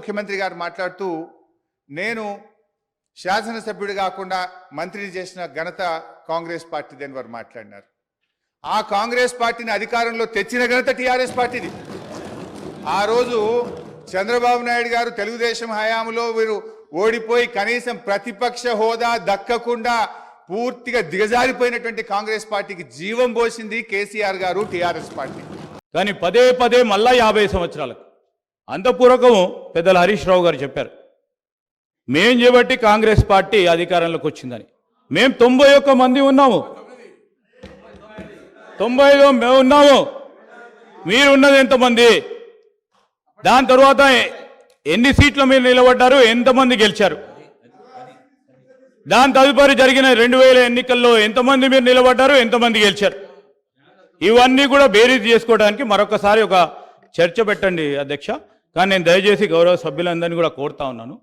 ముఖ్యమంత్రి గారు మాట్లాడుతూ నేను శాసనసభ్యుడు కాకుండా మంత్రిని చేసిన ఘనత కాంగ్రెస్ పార్టీది అని వారు మాట్లాడినారు. ఆ కాంగ్రెస్ పార్టీని అధికారంలో తెచ్చిన ఘనత టీఆర్ఎస్ పార్టీది. ఆ రోజు చంద్రబాబు నాయుడు గారు తెలుగుదేశం హయాంలో వీరు ఓడిపోయి కనీసం ప్రతిపక్ష హోదా దక్కకుండా పూర్తిగా దిగజారిపోయినటువంటి కాంగ్రెస్ పార్టీకి జీవం పోసింది కేసీఆర్ గారు టీఆర్ఎస్ పార్టీ. కానీ పదే పదే మళ్ళా యాభై సంవత్సరాలకు అంతపూర్వకం పెద్దల హరీష్ రావు గారు చెప్పారు. మేం చేపట్టి కాంగ్రెస్ పార్టీ అధికారంలోకి వచ్చిందని. మేము తొంభై ఒక్క మంది ఉన్నాము. తొంభైలో మేము ఉన్నాము. మీరు ఉన్నది ఎంతమంది? దాని తర్వాత ఎన్ని సీట్ల మీరు నిలబడ్డారు? ఎంతమంది గెలిచారు? దాని తదుపరి జరిగిన రెండు వేల ఎన్నికల్లో ఎంతమంది మీరు నిలబడ్డారు? ఎంతమంది గెలిచారు? ఇవన్నీ కూడా బేరీజ్ చేసుకోవడానికి మరొకసారి ఒక చర్చ పెట్టండి అధ్యక్ష. కానీ నేను దయచేసి గౌరవ సభ్యులందరినీ కూడా కోరుతా ఉన్నాను.